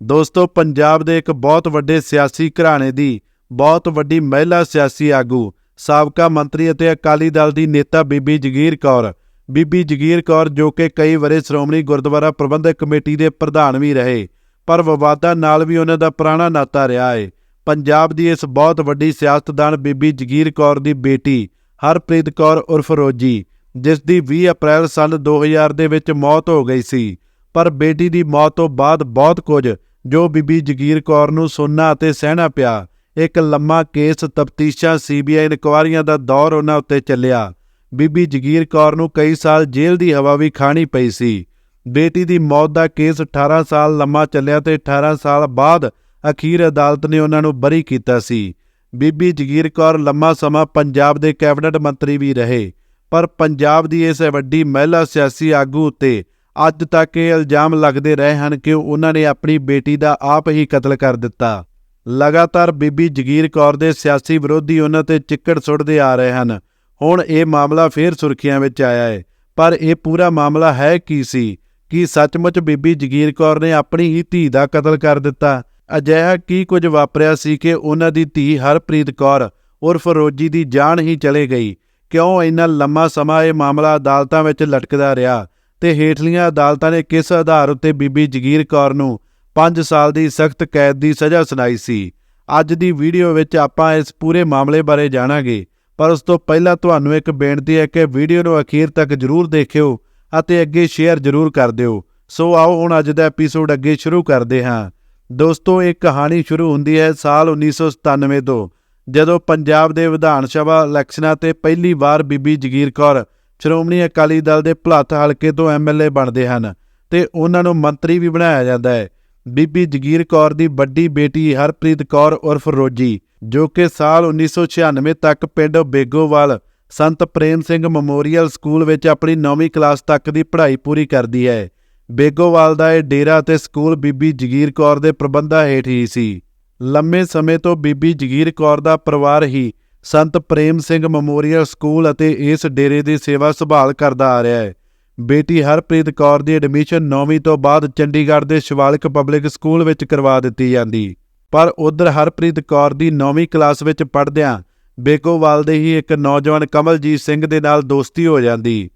ਦੋਸਤੋ, ਪੰਜਾਬ ਦੇ ਇੱਕ ਬਹੁਤ ਵੱਡੇ ਸਿਆਸੀ ਘਰਾਣੇ ਦੀ ਬਹੁਤ ਵੱਡੀ ਮਹਿਲਾ ਸਿਆਸੀ ਆਗੂ, ਸਾਬਕਾ ਮੰਤਰੀ ਅਤੇ ਅਕਾਲੀ ਦਲ ਦੀ ਨੇਤਾ ਬੀਬੀ ਜਗੀਰ ਕੌਰ। ਬੀਬੀ ਜਗੀਰ ਕੌਰ ਜੋ ਕਿ ਕਈ ਵਾਰੇ ਸ਼੍ਰੋਮਣੀ ਗੁਰਦੁਆਰਾ ਪ੍ਰਬੰਧਕ ਕਮੇਟੀ ਦੇ ਪ੍ਰਧਾਨ ਵੀ ਰਹੇ, ਪਰ ਵਿਵਾਦਾਂ ਨਾਲ ਵੀ ਉਹਨਾਂ ਦਾ ਪੁਰਾਣਾ ਨਾਤਾ ਰਿਹਾ ਹੈ ਪੰਜਾਬ ਦੀ ਇਸ ਬਹੁਤ ਵੱਡੀ ਸਿਆਸਤਦਾਨ ਬੀਬੀ ਜਗੀਰ ਕੌਰ ਦੀ ਬੇਟੀ ਹਰਪ੍ਰੀਤ ਕੌਰ ਉਰਫ ਰੋਜੀ, ਜਿਸ ਦੀ 20 ਅਪ੍ਰੈਲ ਸੰਨ 2000 ਦੇ ਵਿੱਚ ਮੌਤ ਹੋ ਗਈ ਸੀ। ਪਰ ਬੇਟੀ ਦੀ ਮੌਤ ਤੋਂ ਬਾਅਦ ਬਹੁਤ ਕੁਝ ਜੋ ਬੀਬੀ ਜਗੀਰ ਕੌਰ ਨੂੰ ਸੁਣਨਾ ਅਤੇ ਸਹਿਣਾ ਪਿਆ, ਇੱਕ ਲੰਮਾ ਕੇਸ ਤਫਤੀਸ਼ਾਂ ਸੀਬੀਆਈ ਇਨਕੁਆਰੀਆਂ ਦਾ ਦੌਰ ਉਹਨਾਂ ਉੱਤੇ ਚੱਲਿਆ। ਬੀਬੀ ਜਗੀਰ ਕੌਰ ਨੂੰ ਕਈ ਸਾਲ ਜੇਲ੍ਹ ਦੀ ਹਵਾ ਵੀ ਖਾਣੀ ਪਈ ਸੀ। ਬੇਟੀ ਦੀ ਮੌਤ ਦਾ ਕੇਸ 18 ਸਾਲ ਲੰਮਾ ਚੱਲਿਆ ਤੇ 18 ਸਾਲ ਬਾਅਦ ਅਖੀਰ ਅਦਾਲਤ ਨੇ ਉਹਨਾਂ ਨੂੰ ਬਰੀ ਕੀਤਾ ਸੀ। ਬੀਬੀ ਜਗੀਰ ਕੌਰ ਲੰਮਾ ਸਮਾਂ ਪੰਜਾਬ ਦੇ ਕੈਬਨਿਟ ਮੰਤਰੀ ਵੀ ਰਹੇ, ਪਰ ਪੰਜਾਬ ਦੀ ਇਸ ਵੱਡੀ ਮਹਿਲਾ ਸਿਆਸੀ ਆਗੂ ਉੱਤੇ ਅੱਜ ਤੱਕ ਇਹ ਇਲਜ਼ਾਮ ਲੱਗਦੇ ਰਹੇ ਹਨ ਕਿ ਉਹਨਾਂ ਨੇ ਆਪਣੀ ਬੇਟੀ ਦਾ ਆਪ ਹੀ ਕਤਲ ਕਰ ਦਿੱਤਾ। ਲਗਾਤਾਰ ਬੀਬੀ ਜਗੀਰ ਕੌਰ ਦੇ ਸਿਆਸੀ ਵਿਰੋਧੀ ਉਹਨਾਂ ਤੇ ਚਿੱਕੜ ਸੁੱਟਦੇ ਆ ਰਹੇ ਹਨ। ਹੁਣ ਇਹ ਮਾਮਲਾ ਫੇਰ ਸੁਰਖੀਆਂ ਵਿੱਚ ਆਇਆ ਹੈ। ਪਰ ਇਹ ਪੂਰਾ ਮਾਮਲਾ ਹੈ ਕੀ ਸੀ? ਕੀ ਸੱਚਮੁੱਚ ਬੀਬੀ ਜਗੀਰ ਕੌਰ ਨੇ ਆਪਣੀ ਹੀ ਧੀ ਦਾ ਕਤਲ ਕਰ ਦਿੱਤਾ? ਅਜਿਹਾ ਕੀ ਕੁਝ ਵਾਪਰਿਆ ਸੀ ਕਿ ਉਹਨਾਂ ਦੀ ਧੀ ਹਰਪ੍ਰੀਤ ਕੌਰ ਉਰਫ ਰੋਜੀ ਦੀ ਜਾਨ ਹੀ ਚਲੇ ਗਈ? ਕਿਉਂ ਇੰਨਾ ਲੰਮਾ ਸਮਾਂ ਇਹ ਮਾਮਲਾ ਅਦਾਲਤਾਂ ਵਿੱਚ ਲਟਕਦਾ ਰਿਹਾ? ਤੇ ਹੇਠਲੀਆਂ ਅਦਾਲਤਾਂ ਨੇ ਕਿਸ ਆਧਾਰ ਉੱਤੇ ਬੀਬੀ ਜਗੀਰ ਕੌਰ ਨੂੰ 5 ਸਾਲ ਦੀ ਸਖਤ ਕੈਦ ਦੀ ਸਜ਼ਾ ਸੁਣਾਈ ਸੀ? ਅੱਜ ਦੀ ਵੀਡੀਓ ਵਿੱਚ ਆਪਾਂ ਇਸ ਪੂਰੇ ਮਾਮਲੇ ਬਾਰੇ ਜਾਣਾਂਗੇ, ਪਰ ਉਸ ਤੋਂ ਪਹਿਲਾਂ ਤੁਹਾਨੂੰ ਇੱਕ ਬੇਨਤੀ ਹੈ ਕਿ ਵੀਡੀਓ ਨੂੰ ਅਖੀਰ ਤੱਕ ਜਰੂਰ ਦੇਖਿਓ ਅਤੇ ਅੱਗੇ ਸ਼ੇਅਰ ਜਰੂਰ ਕਰ ਦਿਓ। ਸੋ ਆਓ ਹੁਣ ਅੱਜ ਦਾ ਐਪੀਸੋਡ ਅੱਗੇ ਸ਼ੁਰੂ ਕਰਦੇ ਹਾਂ। ਦੋਸਤੋ ਇਹ ਕਹਾਣੀ ਸ਼ੁਰੂ ਹੁੰਦੀ ਹੈ ਸਾਲ 1997 ਤੋਂ, ਜਦੋਂ ਪੰਜਾਬ ਦੇ ਵਿਧਾਨ ਸਭਾ ਇਲੈਕਸ਼ਨਾਂ ਤੇ ਪਹਿਲੀ ਵਾਰ ਬੀਬੀ ਜਗੀਰ ਕੌਰ ਸ਼੍ਰੋਮਣੀ ਅਕਾਲੀ ਦਲ ਦੇ ਭਲੱਥ ਹਲਕੇ ਤੋਂ ਐਮਐਲਏ ਬਣਦੇ ਹਨ ਤੇ ਉਹਨਾਂ ਨੂੰ ਮੰਤਰੀ ਵੀ ਬਣਾਇਆ ਜਾਂਦਾ ਹੈ। ਬੀਬੀ ਜਗੀਰ ਕੌਰ ਦੀ ਵੱਡੀ ਬੇਟੀ ਹਰਪ੍ਰੀਤ ਕੌਰ ਉਰਫ ਰੋਜੀ, ਜੋ ਕਿ ਸਾਲ 1996 ਤੱਕ ਪਿੰਡ ਬੇਗੋਵਾਲ ਸੰਤ ਪ੍ਰੇਮ ਸਿੰਘ ਮੈਮੋਰੀਅਲ ਸਕੂਲ ਵਿੱਚ ਆਪਣੀ 9ਵੀਂ ਕਲਾਸ ਤੱਕ ਦੀ ਪੜ੍ਹਾਈ ਪੂਰੀ ਕਰਦੀ ਹੈ। ਬੇਗੋਵਾਲ ਦਾ ਇਹ ਡੇਰਾ ਤੇ ਸਕੂਲ ਬੀਬੀ ਜਗੀਰ ਕੌਰ ਦੇ ਪ੍ਰਬੰਧਾਂ ਹੇਠ ਹੀ ਸੀ। ਲੰਮੇ ਸਮੇਂ ਤੋਂ ਬੀਬੀ ਜਗੀਰ ਕੌਰ ਦਾ ਪਰਿਵਾਰ ਹੀ ਸੰਤ ਪ੍ਰੇਮ ਸਿੰਘ ਮੈਮੋਰੀਅਲ ਸਕੂਲ ਅਤੇ ਇਸ ਡੇਰੇ ਦੀ ਸੇਵਾ ਸੰਭਾਲ ਕਰਦਾ ਆ ਰਿਹਾ ਹੈ। ਬੇਟੀ ਹਰਪ੍ਰੀਤ ਕੌਰ ਦੀ ਐਡਮਿਸ਼ਨ 9ਵੀਂ ਤੋਂ ਬਾਅਦ ਚੰਡੀਗੜ੍ਹ ਦੇ ਸ਼ਿਵਾਲਿਕ ਪਬਲਿਕ ਸਕੂਲ ਵਿੱਚ ਕਰਵਾ ਦਿੱਤੀ ਜਾਂਦੀ। ਪਰ ਉਧਰ ਹਰਪ੍ਰੀਤ ਕੌਰ ਦੀ 9ਵੀਂ ਕਲਾਸ ਵਿੱਚ ਪੜ੍ਹਦਿਆਂ ਬੇਕੋਵਾਲ ਦੇ ਹੀ ਇੱਕ ਨੌਜਵਾਨ ਕਮਲਜੀਤ ਸਿੰਘ ਦੇ ਨਾਲ ਦੋਸਤੀ ਹੋ ਜਾਂਦੀ।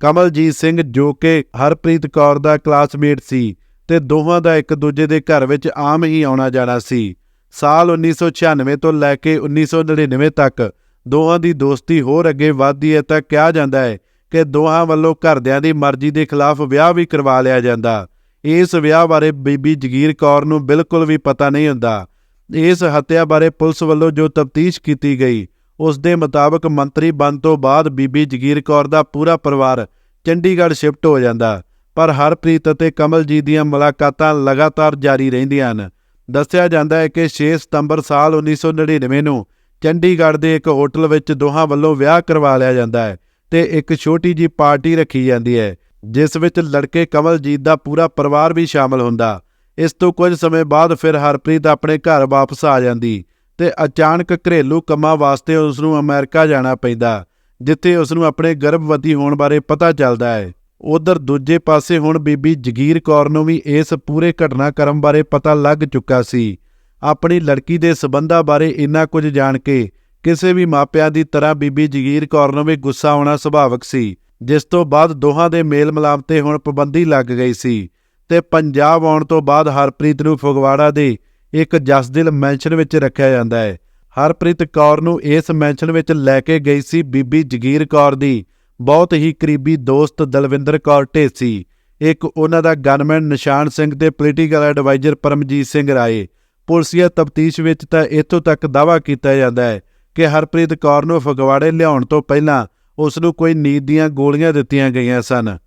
ਕਮਲਜੀਤ ਸਿੰਘ ਜੋ ਕਿ ਹਰਪ੍ਰੀਤ ਕੌਰ ਦਾ ਕਲਾਸਮੇਟ ਸੀ ਤੇ ਦੋਵਾਂ ਦਾ ਇੱਕ ਦੂਜੇ ਦੇ ਘਰ ਵਿੱਚ ਆਮ ਹੀ ਆਉਣਾ ਜਾਣਾ ਸੀ। ਸਾਲ 1996 ਤੋਂ ਲੈ ਕੇ 1999 ਤੱਕ ਦੋਵਾਂ ਦੀ ਦੋਸਤੀ ਹੋਰ ਅੱਗੇ ਵਧਦੀ ਹੈ ਤਾਂ ਕਿਹਾ ਜਾਂਦਾ ਹੈ ਕਿ ਦੋਹਾਂ ਵੱਲੋਂ ਘਰਦਿਆਂ ਦੀ ਮਰਜ਼ੀ ਦੇ ਖਿਲਾਫ ਵਿਆਹ ਵੀ ਕਰਵਾ ਲਿਆ ਜਾਂਦਾ। ਇਸ ਵਿਆਹ ਬਾਰੇ ਬੀਬੀ ਜਗੀਰ ਕੌਰ ਨੂੰ ਬਿਲਕੁਲ ਵੀ ਪਤਾ ਨਹੀਂ ਹੁੰਦਾ। ਇਸ ਹੱਤਿਆ ਬਾਰੇ ਪੁਲਿਸ ਵੱਲੋਂ ਜੋ ਤਫਤੀਸ਼ ਕੀਤੀ ਗਈ, ਉਸ ਦੇ ਮੁਤਾਬਕ ਮੰਤਰੀ ਬਣ ਤੋਂ ਬਾਅਦ ਬੀਬੀ ਜਗੀਰ ਕੌਰ ਦਾ ਪੂਰਾ ਪਰਿਵਾਰ ਚੰਡੀਗੜ੍ਹ ਸ਼ਿਫਟ ਹੋ ਜਾਂਦਾ, ਪਰ ਹਰਪ੍ਰੀਤ ਅਤੇ ਕਮਲਜੀਤ ਦੀਆਂ ਮੁਲਾਕਾਤਾਂ ਲਗਾਤਾਰ ਜਾਰੀ ਰਹਿੰਦੀਆਂ ਹਨ। ਦੱਸਿਆ ਜਾਂਦਾ ਹੈ ਕਿ 6 ਸਤੰਬਰ ਸਾਲ 1999 ਨੂੰ ਚੰਡੀਗੜ੍ਹ ਦੇ ਇੱਕ ਹੋਟਲ ਵਿੱਚ ਦੋਹਾਂ ਵੱਲੋਂ ਵਿਆਹ ਕਰਵਾ ਲਿਆ ਜਾਂਦਾ ਹੈ ਤੇ ਇੱਕ ਛੋਟੀ ਜੀ ਪਾਰਟੀ ਰੱਖੀ ਜਾਂਦੀ ਹੈ, ਜਿਸ ਵਿੱਚ ਲੜਕੇ ਕਮਲਜੀਤ ਦਾ ਪੂਰਾ ਪਰਿਵਾਰ ਵੀ ਸ਼ਾਮਲ ਹੁੰਦਾ। ਇਸ ਤੋਂ ਕੁਝ ਸਮੇਂ ਬਾਅਦ ਫਿਰ ਹਰਪ੍ਰੀਤ ਆਪਣੇ ਘਰ ਵਾਪਸ ਆ ਜਾਂਦੀ ਤੇ ਅਚਾਨਕ ਘਰੇਲੂ ਕੰਮਾਂ ਵਾਸਤੇ ਉਸ ਨੂੰ ਅਮਰੀਕਾ ਜਾਣਾ ਪੈਂਦਾ, ਜਿੱਥੇ ਉਸ ਨੂੰ ਆਪਣੇ ਗਰਭਵਤੀ ਹੋਣ ਬਾਰੇ ਪਤਾ ਚੱਲਦਾ ਹੈ। ਉਧਰ ਦੂਜੇ ਪਾਸੇ ਹੁਣ ਬੀਬੀ ਜਗੀਰ ਕੌਰ ਨੂੰ ਵੀ ਇਸ ਪੂਰੇ ਘਟਨਾਕ੍ਰਮ ਬਾਰੇ ਪਤਾ ਲੱਗ ਚੁੱਕਾ ਸੀ। ਆਪਣੀ ਲੜਕੀ ਦੇ ਸਬੰਧਾਂ ਬਾਰੇ ਇੰਨਾ ਕੁਝ ਜਾਣ ਕੇ ਕਿਸੇ ਵੀ ਮਾਪਿਆਂ ਦੀ ਤਰ੍ਹਾਂ ਬੀਬੀ ਜਗੀਰ ਕੌਰ ਨੂੰ ਵੀ ਗੁੱਸਾ ਆਉਣਾ ਸੁਭਾਵਕ ਸੀ, ਜਿਸ ਤੋਂ ਬਾਅਦ ਦੋਹਾਂ ਦੇ ਮੇਲ ਮਿਲਾਪ ਤੇ ਹੁਣ ਪਾਬੰਦੀ ਲੱਗ ਗਈ ਸੀ ਤੇ ਪੰਜਾਬ ਆਉਣ ਤੋਂ ਬਾਅਦ ਹਰਪ੍ਰੀਤ ਨੂੰ ਫਗਵਾੜਾ ਦੇ ਇੱਕ ਜਸਦਿਲ ਮੈਂਸ਼ਨ ਵਿੱਚ ਰੱਖਿਆ ਜਾਂਦਾ ਹੈ। ਹਰਪ੍ਰੀਤ ਕੌਰ ਨੂੰ ਇਸ ਮੈਂਸ਼ਨ ਵਿੱਚ ਲੈ ਕੇ ਗਈ ਸੀ ਬੀਬੀ ਜਗੀਰ ਕੌਰ ਦੀ। ਬਹੁਤ ਹੀ ਕਰੀਬੀ ਦੋਸਤ ਦਲਵਿੰਦਰ ਕੌਰ ਢੇਸੀ, ਇੱਕ ਉਹਨਾਂ ਦਾ ਗਨਮੈਨ ਨਿਸ਼ਾਨ ਸਿੰਘ ਤੇ ਪੋਲੀਟੀਕਲ ਐਡਵਾਈਜ਼ਰ ਪਰਮਜੀਤ ਸਿੰਘ ਰਾਏ। ਪੁਲਸੀਆ ਤਫਤੀਸ਼ ਵਿੱਚ ਤਾਂ ਇੱਥੋਂ ਤੱਕ ਦਾਅਵਾ ਕੀਤਾ ਜਾਂਦਾ ਹੈ ਕਿ ਹਰਪ੍ਰੀਤ ਕੌਰ ਨੂੰ ਫਗਵਾੜੇ ਲਿਆਉਣ ਤੋਂ ਪਹਿਲਾਂ ਉਸ ਨੂੰ ਕੋਈ ਨੀਂਦ ਦੀਆਂ ਗੋਲੀਆਂ ਦਿੱਤੀਆਂ ਗਈਆਂ ਸਨ।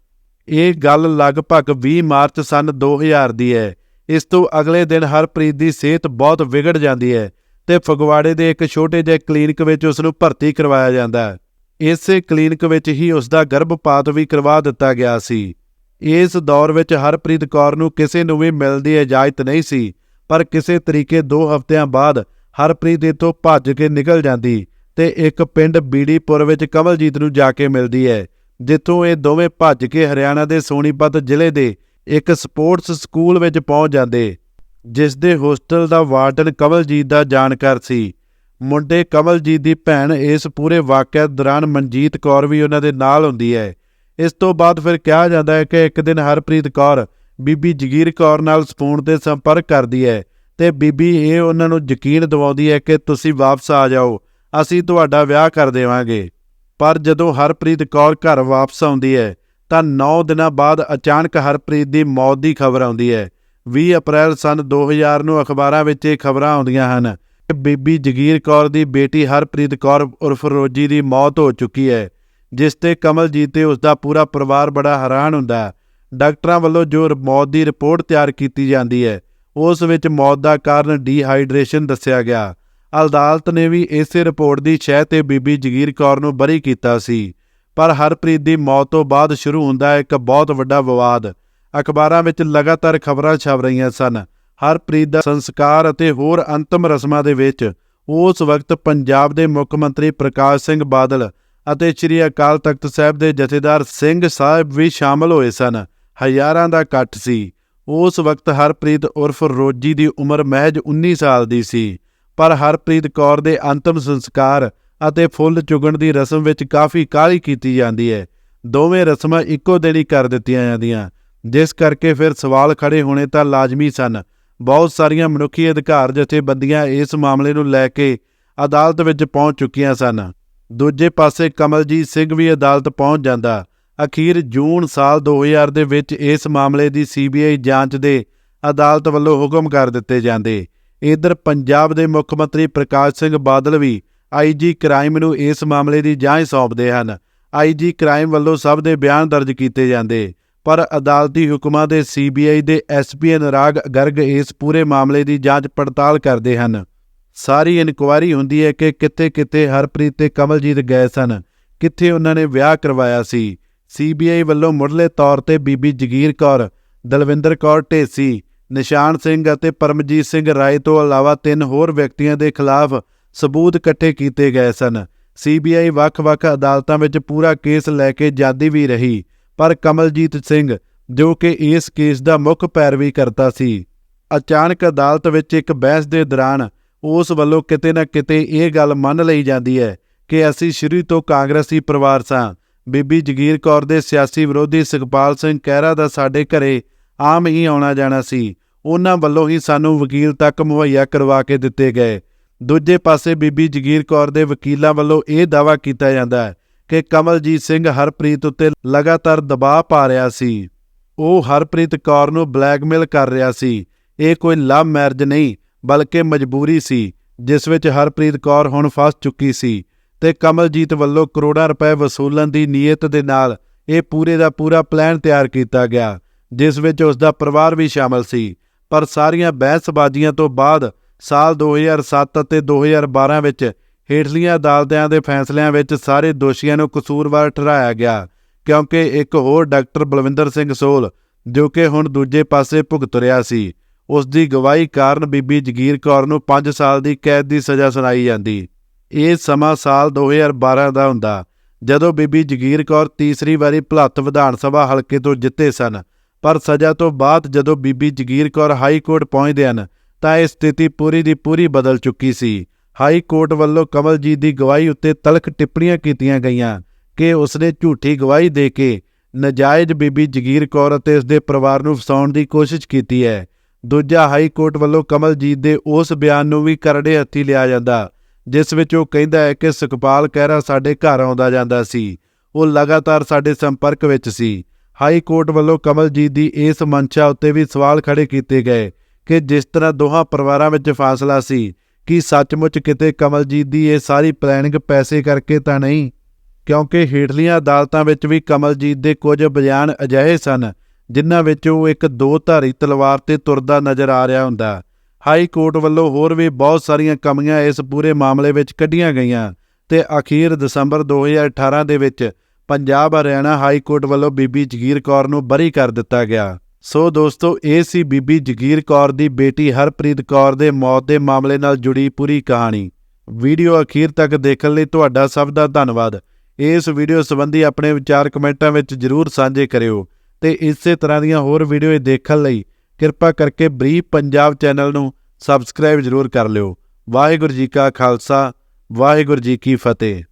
ਇਹ ਗੱਲ ਲਗਭਗ 20 ਮਾਰਚ ਸਨ 2000 ਦੀ ਹੈ। ਇਸ ਤੋਂ ਅਗਲੇ ਦਿਨ ਹਰਪ੍ਰੀਤ ਦੀ ਸਿਹਤ ਬਹੁਤ ਵਿਗੜ ਜਾਂਦੀ ਹੈ ਤੇ ਫਗਵਾੜੇ ਦੇ ਇੱਕ ਛੋਟੇ ਜਿਹੇ ਕਲੀਨਿਕ ਵਿੱਚ ਉਸ ਨੂੰ ਭਰਤੀ ਕਰਵਾਇਆ ਜਾਂਦਾ ਹੈ। ਇਸੇ ਕਲੀਨਿਕ ਵਿੱਚ ਹੀ ਉਸ ਦਾ ਗਰਭਪਾਤ ਵੀ ਕਰਵਾ ਦਿੱਤਾ ਗਿਆ ਸੀ। ਇਸ ਦੌਰ ਵਿੱਚ ਹਰਪ੍ਰੀਤ ਕੌਰ ਨੂੰ ਕਿਸੇ ਨੂੰ ਵੀ ਮਿਲਣ ਦੀ ਇਜਾਜ਼ਤ ਨਹੀਂ ਸੀ, ਪਰ ਕਿਸੇ ਤਰੀਕੇ 2 ਹਫ਼ਤਿਆਂ ਬਾਅਦ ਹਰਪ੍ਰੀਤ ਇੱਥੋਂ ਭੱਜ ਕੇ ਨਿਕਲ ਜਾਂਦੀ ਤੇ ਇੱਕ ਪਿੰਡ ਬੀੜੀਪੁਰ ਵਿੱਚ ਕਮਲਜੀਤ ਨੂੰ ਜਾ ਕੇ ਮਿਲਦੀ ਹੈ, ਜਿੱਥੋਂ ਇਹ ਦੋਵੇਂ ਭੱਜ ਕੇ ਹਰਿਆਣਾ ਦੇ ਸੋਨੀਪਤ ਜ਼ਿਲ੍ਹੇ ਦੇ ਇੱਕ ਸਪੋਰਟਸ ਸਕੂਲ ਵਿੱਚ ਪਹੁੰਚ ਜਾਂਦੇ, ਜਿਸ ਦੇ ਹੋਸਟਲ ਦਾ ਵਾਰਡਨ ਕਮਲਜੀਤ ਦਾ ਜਾਣਕਾਰ ਸੀ। ਮੁੰਡੇ ਕਮਲਜੀਤ ਦੀ ਭੈਣ ਇਸ ਪੂਰੇ ਵਾਕਿਆ ਦੌਰਾਨ ਮਨਜੀਤ ਕੌਰ ਵੀ ਉਹਨਾਂ ਦੇ ਨਾਲ ਹੁੰਦੀ ਹੈ। ਇਸ ਤੋਂ ਬਾਅਦ ਫਿਰ ਕਿਹਾ ਜਾਂਦਾ ਹੈ ਕਿ ਇੱਕ ਦਿਨ ਹਰਪ੍ਰੀਤ ਕੌਰ ਬੀਬੀ ਜਗੀਰ ਕੌਰ ਨਾਲ ਫੋਨ ਤੇ ਸੰਪਰਕ ਕਰਦੀ ਹੈ ਤੇ ਬੀਬੀ ਇਹ ਉਹਨਾਂ ਨੂੰ ਯਕੀਨ ਦਿਵਾਉਂਦੀ ਹੈ ਕਿ ਤੁਸੀਂ ਵਾਪਸ ਆ ਜਾਓ, ਅਸੀਂ ਤੁਹਾਡਾ ਵਿਆਹ ਕਰ ਦੇਵਾਂਗੇ। ਪਰ ਜਦੋਂ ਹਰਪ੍ਰੀਤ ਕੌਰ ਘਰ ਵਾਪਸ ਆਉਂਦੀ ਹੈ, ਤਾਂ 9 ਦਿਨਾਂ ਬਾਅਦ ਅਚਾਨਕ ਹਰਪ੍ਰੀਤ ਦੀ ਮੌਤ ਦੀ ਖਬਰ ਆਉਂਦੀ ਹੈ। 20 ਅਪ੍ਰੈਲ ਸਨ 2000 ਨੂੰ ਅਖਬਾਰਾਂ ਵਿੱਚ ਇਹ ਖਬਰਾਂ ਆਉਂਦੀਆਂ ਹਨ ਬੀਬੀ ਜਗੀਰ ਕੌਰ ਦੀ ਬੇਟੀ ਹਰਪ੍ਰੀਤ ਕੌਰ ਉਰਫ ਰੋਜੀ ਦੀ ਮੌਤ ਹੋ ਚੁੱਕੀ ਹੈ, ਜਿਸ ਤੇ ਕਮਲਜੀਤ ਤੇ ਉਸ ਦਾ ਪੂਰਾ ਪਰਿਵਾਰ ਬੜਾ ਹੈਰਾਨ ਹੁੰਦਾ ਹੈ। ਡਾਕਟਰਾਂ ਵੱਲੋਂ ਜੋ ਮੌਤ ਦੀ ਰਿਪੋਰਟ ਤਿਆਰ ਕੀਤੀ ਜਾਂਦੀ ਹੈ, ਉਸ ਵਿੱਚ ਮੌਤ ਦਾ ਕਾਰਨ ਡੀਹਾਈਡਰੇਸ਼ਨ ਦੱਸਿਆ ਗਿਆ। ਅਦਾਲਤ ਨੇ ਵੀ ਇਸੇ ਰਿਪੋਰਟ ਦੀ ਸ਼ਹਿ ਤੇ ਬੀਬੀ ਜਗੀਰ ਕੌਰ ਨੂੰ ਬਰੀ ਕੀਤਾ ਸੀ। ਪਰ ਹਰਪ੍ਰੀਤ ਦੀ ਮੌਤ ਤੋਂ ਬਾਅਦ ਸ਼ੁਰੂ ਹੁੰਦਾ ਇੱਕ ਬਹੁਤ ਵੱਡਾ ਵਿਵਾਦ। ਅਖਬਾਰਾਂ ਵਿੱਚ ਲਗਾਤਾਰ ਖਬਰਾਂ ਛਪ ਰਹੀਆਂ ਸਨ। ਹਰਪ੍ਰੀਤ ਦਾ ਸੰਸਕਾਰ ਅਤੇ ਹੋਰ ਅੰਤਮ ਰਸਮਾਂ ਦੇ ਵਿੱਚ ਉਸ ਵਕਤ ਪੰਜਾਬ ਦੇ ਮੁੱਖ ਮੰਤਰੀ ਪ੍ਰਕਾਸ਼ ਸਿੰਘ ਬਾਦਲ ਅਤੇ ਸ੍ਰੀ ਅਕਾਲ ਤਖਤ ਸਾਹਿਬ ਦੇ ਜਥੇਦਾਰ ਸਿੰਘ ਸਾਹਿਬ ਵੀ ਸ਼ਾਮਲ ਹੋਏ ਸਨ। ਹਜ਼ਾਰਾਂ ਦਾ ਇਕੱਠ ਸੀ। ਉਸ ਵਕਤ ਹਰਪ੍ਰੀਤ ਉਰਫ ਰੋਜੀ ਦੀ ਉਮਰ ਮਹਿਜ 19 ਸਾਲ ਦੀ ਸੀ। ਪਰ ਹਰਪ੍ਰੀਤ ਕੌਰ ਦੇ ਅੰਤਮ ਸੰਸਕਾਰ ਅਤੇ ਫੁੱਲ ਚੁਗਣ ਦੀ ਰਸਮ ਵਿੱਚ ਕਾਫੀ ਕਾਹਲੀ ਕੀਤੀ ਜਾਂਦੀ ਹੈ। ਦੋਵੇਂ ਰਸਮਾਂ ਇੱਕੋ ਦਿਨ ਹੀ ਕਰ ਦਿੱਤੀਆਂ ਜਾਂਦੀਆਂ। ਜਿਸ ਕਰਕੇ ਫਿਰ ਸਵਾਲ ਖੜੇ ਹੋਣੇ ਤਾਂ ਲਾਜ਼ਮੀ ਸਨ ਬਹੁਤ ਸਾਰੀਆਂ ਮਨੁੱਖੀ ਅਧਿਕਾਰ ਜਥੇਬੰਦੀਆਂ ਇਸ ਮਾਮਲੇ ਨੂੰ ਲੈ ਕੇ ਅਦਾਲਤ ਵਿੱਚ ਪਹੁੰਚ ਚੁੱਕੀਆਂ ਸਨ। ਦੂਜੇ ਪਾਸੇ ਕਮਲਜੀਤ ਸਿੰਘ ਵੀ ਅਦਾਲਤ ਪਹੁੰਚ ਜਾਂਦਾ। ਅਖੀਰ ਜੂਨ ਸਾਲ 2000 ਦੇ ਵਿੱਚ ਇਸ ਮਾਮਲੇ ਦੀ ਸੀਬੀਆਈ ਜਾਂਚ ਦੇ ਅਦਾਲਤ ਵੱਲੋਂ ਹੁਕਮ ਕਰ ਦਿੱਤੇ ਜਾਂਦੇ। ਇਧਰ ਪੰਜਾਬ ਦੇ ਮੁੱਖ ਮੰਤਰੀ ਪ੍ਰਕਾਸ਼ ਸਿੰਘ ਬਾਦਲ ਵੀ ਆਈਜੀ ਕ੍ਰਾਈਮ ਨੂੰ ਇਸ ਮਾਮਲੇ ਦੀ ਜਾਂਚ ਸੌਂਪਦੇ ਹਨ। ਆਈਜੀ ਕ੍ਰਾਈਮ ਵੱਲੋਂ ਸਭ ਦੇ ਬਿਆਨ ਦਰਜ ਕੀਤੇ ਜਾਂਦੇ। ਪਰ ਅਦਾਲਤੀ ਹੁਕਮਾਂ ਦੇ ਸੀਬੀਆਈ ਦੇ ਐਸਪੀ ਅਨੁਰਾਗ ਗਰਗ ਇਸ ਪੂਰੇ ਮਾਮਲੇ ਦੀ ਜਾਂਚ ਪੜਤਾਲ ਕਰਦੇ ਹਨ। ਸਾਰੀ ਇਨਕੁਆਇਰੀ ਹੁੰਦੀ ਹੈ ਕਿ ਕਿੱਥੇ-ਕਿੱਥੇ ਹਰਪ੍ਰੀਤ ਤੇ ਕਮਲਜੀਤ ਗਏ ਸਨ, ਕਿੱਥੇ ਉਹਨਾਂ ਨੇ ਵਿਆਹ ਕਰਵਾਇਆ ਸੀ। ਸੀਬੀਆਈ ਵੱਲੋਂ ਮੁੱਢਲੇ ਤੌਰ ਤੇ ਬੀਬੀ ਜਗੀਰ ਕੌਰ, ਦਲਵਿੰਦਰ ਕੌਰ ਢੇਸੀ, ਨਿਸ਼ਾਨ ਸਿੰਘ ਅਤੇ ਪਰਮਜੀਤ ਸਿੰਘ ਰਾਏ ਤੋਂ ਇਲਾਵਾ ਤਿੰਨ ਹੋਰ ਵਿਅਕਤੀਆਂ ਦੇ ਖਿਲਾਫ ਸਬੂਤ ਇਕੱਠੇ ਕੀਤੇ ਗਏ ਸਨ। ਸੀਬੀਆਈ ਵੱਖ-ਵੱਖ ਅਦਾਲਤਾਂ ਵਿੱਚ ਪੂਰਾ ਕੇਸ ਲੈ ਕੇ ਜਾਂਦੀ ਵੀ ਰਹੀ। ਪਰ ਕਮਲਜੀਤ ਸਿੰਘ, ਜੋ ਕਿ ਇਸ ਕੇਸ ਦਾ ਮੁੱਖ ਪੈਰਵੀ ਕਰਤਾ ਸੀ, ਅਚਾਨਕ ਅਦਾਲਤ ਵਿੱਚ ਇੱਕ ਬਹਿਸ ਦੇ ਦੌਰਾਨ ਉਸ ਵੱਲੋਂ ਕਿਤੇ ਨਾ ਕਿਤੇ ਇਹ ਗੱਲ ਮੰਨ ਲਈ ਜਾਂਦੀ ਹੈ ਕਿ ਅਸੀਂ ਸ਼ੁਰੂ ਤੋਂ ਕਾਂਗਰਸੀ ਪਰਿਵਾਰ ਸਾਂ। ਬੀਬੀ ਜਗੀਰ ਕੌਰ ਦੇ ਸਿਆਸੀ ਵਿਰੋਧੀ ਸੁਖਪਾਲ ਸਿੰਘ ਕਹਿਰਾ ਦਾ ਸਾਡੇ ਘਰੇ ਆਮ ਹੀ ਆਉਣਾ ਜਾਣਾ ਸੀ। ਉਹਨਾਂ ਵੱਲੋਂ ਹੀ ਸਾਨੂੰ ਵਕੀਲ ਤੱਕ ਮੁਹੱਈਆ ਕਰਵਾ ਕੇ ਦਿੱਤੇ ਗਏ। ਦੂਜੇ ਪਾਸੇ ਬੀਬੀ ਜਗੀਰ ਕੌਰ ਦੇ ਵਕੀਲਾਂ ਵੱਲੋਂ ਇਹ ਦਾਅਵਾ ਕੀਤਾ ਜਾਂਦਾ ਹੈ ਕਿ ਕਮਲਜੀਤ ਸਿੰਘ ਹਰਪ੍ਰੀਤ ਉੱਤੇ ਲਗਾਤਾਰ ਦਬਾਅ ਪਾ ਰਿਹਾ ਸੀ। ਉਹ ਹਰਪ੍ਰੀਤ ਕੌਰ ਨੂੰ ਬਲੈਕਮੇਲ ਕਰ ਰਿਹਾ ਸੀ। ਇਹ ਕੋਈ ਲਵ ਮੈਰਿਜ ਨਹੀਂ, ਬਲਕਿ ਮਜਬੂਰੀ ਸੀ, ਜਿਸ ਵਿੱਚ ਹਰਪ੍ਰੀਤ ਕੌਰ ਹੁਣ ਫਸ ਚੁੱਕੀ ਸੀ ਤੇ ਕਮਲਜੀਤ ਵੱਲੋਂ ਕਰੋੜਾਂ ਰੁਪਏ ਵਸੂਲਣ ਦੀ ਨੀਅਤ ਦੇ ਨਾਲ ਇਹ ਪੂਰੇ ਦਾ ਪੂਰਾ ਪਲਾਨ ਤਿਆਰ ਕੀਤਾ ਗਿਆ, ਜਿਸ ਵਿੱਚ ਉਸ ਦਾ ਪਰਿਵਾਰ ਵੀ ਸ਼ਾਮਲ ਸੀ। ਪਰ ਸਾਰੀਆਂ ਬਹਿਸਬਾਜ਼ੀਆਂ ਤੋਂ ਬਾਅਦ ਸਾਲ 2007 ਅਤੇ 2012 ਵਿੱਚ ਹੇਠਲੀਆਂ ਅਦਾਲਤਾਂ ਦੇ ਫੈਸਲਿਆਂ ਵਿੱਚ ਸਾਰੇ ਦੋਸ਼ੀਆਂ ਨੂੰ ਕਸੂਰਵਾਰ ਠਹਿਰਾਇਆ ਗਿਆ, ਕਿਉਂਕਿ ਇੱਕ ਹੋਰ ਡਾਕਟਰ ਬਲਵਿੰਦਰ ਸਿੰਘ ਸੋਲ, ਜੋ ਕਿ ਹੁਣ ਦੂਜੇ ਪਾਸੇ ਭੁਗਤ ਰਿਹਾ ਸੀ ਉਸ ਦੀ ਗਵਾਹੀ ਕਾਰਨ ਬੀਬੀ ਜਗੀਰ ਕੌਰ ਨੂੰ 5 ਸਾਲ ਦੀ ਕੈਦ ਦੀ ਸਜ਼ਾ ਸੁਣਾਈ ਜਾਂਦੀ। ਇਹ ਸਮਾਂ ਸਾਲ 2012 ਦਾ ਹੁੰਦਾ, ਜਦੋਂ ਬੀਬੀ ਜਗੀਰ ਕੌਰ ਤੀਸਰੀ ਵਾਰੀ ਭਲੱਤ ਵਿਧਾਨ ਸਭਾ ਹਲਕੇ ਤੋਂ ਜਿੱਤੇ ਸਨ, ਪਰ ਸਜ਼ਾ ਤੋਂ ਬਾਅਦ ਜਦੋਂ ਬੀਬੀ ਜਗੀਰ ਕੌਰ ਹਾਈ ਕੋਰਟ ਪਹੁੰਚਦੇ ਹਨ, ਤਾਂ ਇਹ ਸਥਿਤੀ ਪੂਰੀ ਦੀ ਪੂਰੀ ਬਦਲ ਚੁੱਕੀ ਸੀ। ਹਾਈ ਕੋਰਟ ਵੱਲੋਂ ਕਮਲਜੀਤ ਦੀ ਗਵਾਹੀ ਉੱਤੇ ਤਲਖ ਟਿੱਪਣੀਆਂ ਕੀਤੀਆਂ ਗਈਆਂ ਕਿ ਉਸਨੇ ਝੂਠੀ ਗਵਾਹੀ ਦੇ ਕੇ ਨਜਾਇਜ਼ ਬੀਬੀ ਜਗੀਰ ਕੌਰ ਅਤੇ ਉਸਦੇ ਪਰਿਵਾਰ ਨੂੰ ਫਸਾਉਣ ਦੀ ਕੋਸ਼ਿਸ਼ ਕੀਤੀ ਹੈ। ਦੂਜਾ ਹਾਈ ਕੋਰਟ ਵੱਲੋਂ ਕਮਲਜੀਤ ਦੇ ਉਸ ਬਿਆਨ ਨੂੰ ਵੀ ਕਰੜੇ ਹੱਥੀ ਲਿਆ ਜਾਂਦਾ, ਜਿਸ ਵਿੱਚ ਉਹ ਕਹਿੰਦਾ ਹੈ ਕਿ ਸੁਖਪਾਲ ਕਹਿਰਾ ਸਾਡੇ ਘਰ ਆਉਂਦਾ ਜਾਂਦਾ ਸੀ। ਉਹ ਲਗਾਤਾਰ ਸਾਡੇ ਸੰਪਰਕ ਵਿੱਚ ਸੀ। ਹਾਈ ਕੋਰਟ ਵੱਲੋਂ ਕਮਲਜੀਤ ਦੀ ਇਸ ਮੰਸ਼ਾ ਉੱਤੇ ਵੀ ਸਵਾਲ ਖੜੇ ਕੀਤੇ ਗਏ ਕਿ ਜਿਸ ਤਰ੍ਹਾਂ ਦੋਹਾਂ ਪਰਿਵਾਰਾਂ ਵਿੱਚ ਫਾਸਲਾ ਸੀ ਕਿ ਸੱਚਮੁੱਚ ਕਿਤੇ ਕਮਲਜੀਤ ਦੀ ਇਹ ਸਾਰੀ ਪਲੈਨਿੰਗ ਪੈਸੇ ਕਰਕੇ ਤਾਂ ਨਹੀਂ? ਕਿਉਂਕਿ ਹੇਠਲੀਆਂ ਅਦਾਲਤਾਂ ਵਿੱਚ ਵੀ ਕਮਲਜੀਤ ਦੇ ਕੁਝ ਬਿਆਨ ਅਜਿਹੇ ਸਨ, ਜਿਨ੍ਹਾਂ ਵਿੱਚ ਉਹ ਇੱਕ ਦੋ ਧਾਰੀ ਤਲਵਾਰ ਤੇ ਤੁਰਦਾ ਨਜ਼ਰ ਆ ਰਿਹਾ ਹੁੰਦਾ। ਹਾਈ ਕੋਰਟ ਵੱਲੋਂ ਹੋਰ ਵੀ ਬਹੁਤ ਸਾਰੀਆਂ ਕਮੀਆਂ ਇਸ ਪੂਰੇ ਮਾਮਲੇ ਵਿੱਚ ਕੱਢੀਆਂ ਗਈਆਂ ਤੇ ਅਖੀਰ ਦਸੰਬਰ 2018 ਦੇ ਵਿੱਚ ਪੰਜਾਬ ਹਰਿਆਣਾ ਹਾਈ ਕੋਰਟ ਵੱਲੋਂ ਬੀਬੀ ਜਗੀਰ ਕੌਰ ਨੂੰ ਬਰੀ ਕਰ ਦਿੱਤਾ ਗਿਆ। ਸੋ ਦੋਸਤੋ, ਇਹ ਸੀ ਬੀਬੀ ਜਗੀਰ ਕੌਰ ਦੀ ਬੇਟੀ ਹਰਪ੍ਰੀਤ ਕੌਰ ਦੇ ਮੌਤ ਦੇ ਮਾਮਲੇ ਨਾਲ ਜੁੜੀ ਪੂਰੀ ਕਹਾਣੀ। ਵੀਡੀਓ ਅਖੀਰ ਤੱਕ ਦੇਖਣ ਲਈ ਤੁਹਾਡਾ ਸਭ ਦਾ ਧੰਨਵਾਦ। ਇਸ ਵੀਡੀਓ ਸੰਬੰਧੀ ਆਪਣੇ ਵਿਚਾਰ ਕਮੈਂਟਾਂ ਵਿੱਚ ਜਰੂਰ ਸਾਂਝੇ ਕਰਿਓ ਤੇ ਇਸੇ ਤਰ੍ਹਾਂ ਦੀਆਂ ਹੋਰ ਵੀਡੀਓ ਦੇਖਣ ਲਈ ਕਿਰਪਾ ਕਰਕੇ ਬਰੀਫ ਪੰਜਾਬ ਚੈਨਲ ਨੂੰ ਸਬਸਕ੍ਰਾਈਬ ਜ਼ਰੂਰ ਕਰ ਲਿਓ। ਵਾਹਿਗੁਰੂ ਜੀ ਕਾ ਖਾਲਸਾ, ਵਾਹਿਗੁਰੂ ਜੀ ਕੀ ਫਤਿਹ।